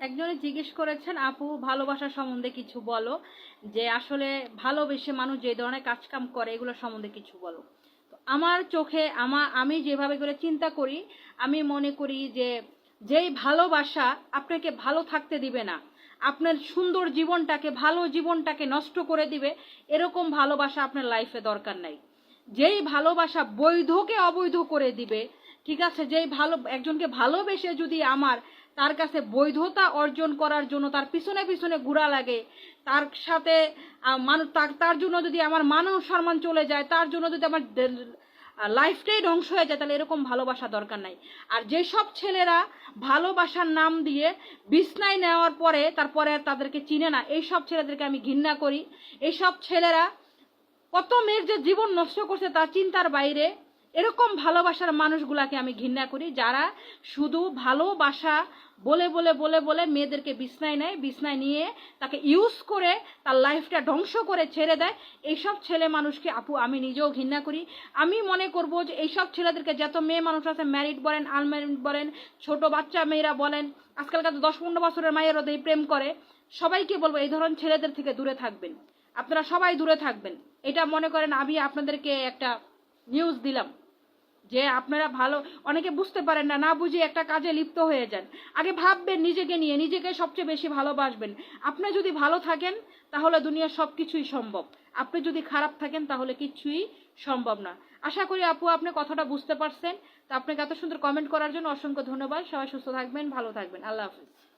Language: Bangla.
একজনে জিজ্ঞেস করেছেন, আপু, ভালোবাসা সম্বন্ধে কিছু বলো। যে আসলে ভালোবেসে মানুষ যে ধরনের কাজকাম করে, এগুলো সম্বন্ধে কিছু বলো। তো আমার চোখে, আমা, আমি যেভাবে করে চিন্তা করি, আমি মনে করি যে যেই ভালোবাসা আপনাকে ভালো থাকতে দিবে না, আপনার সুন্দর জীবনটাকে, ভালো জীবনটাকে নষ্ট করে দিবে, এরকম ভালোবাসা আপনার লাইফে দরকার নাই। যেই ভালোবাসা বৈধকে অবৈধ করে দিবে ঠিক আছে, যেই ভালো, একজনকে ভালোবেসে যদি আমার, তার কাছে বৈধতা অর্জন করার জন্য তার পিছনে পিছনে ঘোরা লাগে, তার সাথে তার- জন্য যদি আমার মান সম্মান চলে যায়, তার জন্য যদি আমার লাইফটাই ধ্বংস হয়ে যায়, তাহলে এরকম ভালোবাসা দরকার নাই। আর যেসব ছেলেরা ভালোবাসার নাম দিয়ে বিছনায় নেওয়ার পরে, তারপরে আর তাদেরকে চিনে না এই সব ছেলেদেরকে আমি ঘৃণা করি। এইসব ছেলেরা কত মেয়ের যে জীবন নষ্ট করছে, তার চিন্তার বাইরে এরকম ভালোবাসার মানুষগুলাকে আমি ঘৃণা করি, যারা শুধু ভালোবাসা বলে বলে বলে বলে মেয়েদেরকে বিছনায় নেয়, বিছনায় নিয়ে তাকে ইউজ করে তার লাইফটা ধ্বংস করে ছেড়ে দেয়। এইসব ছেলে মানুষকে আপু, আমি নিজেও ঘৃণা করি। আমি মনে করব যে এইসব ছেলেদেরকে যত মেয়ে মানুষ আছে ম্যারিড বলেন আনম্যারিড বলেন, ছোট বাচ্চা মেয়েরা বলেন, আজকালকার দশ পনেরো বছরের মায়েরও এই প্রেম করে, সবাইকে বলব এই ধরনের ছেলেদের থেকে দূরে থাকবেন। আপনারা সবাই দূরে থাকবেন। এটা মনে করেন আমি আপনাদেরকে একটা নিউজ দিলাম যে আপনারা ভালো, অনেকে বুঝতে পারেন না না বুঝে একটা কাজে লিপ্ত হয়ে যান। আগে ভাববেন নিজেকে নিয়ে, নিজেকে সবচেয়ে বেশি ভালোবাসবেন। আপনি যদি ভালো থাকেন, তাহলে দুনিয়ার সব কিছুই সম্ভব। আপনি যদি খারাপ থাকেন, তাহলে কিছুই সম্ভব না। আশা করি আপু, আপনি কথাটা বুঝতে পারছেন। তো আপনাকে এত সুন্দর কমেন্ট করার জন্য অসংখ্য ধন্যবাদ। সবাই সুস্থ থাকবেন, ভালো থাকবেন। আল্লাহ হাফিজ।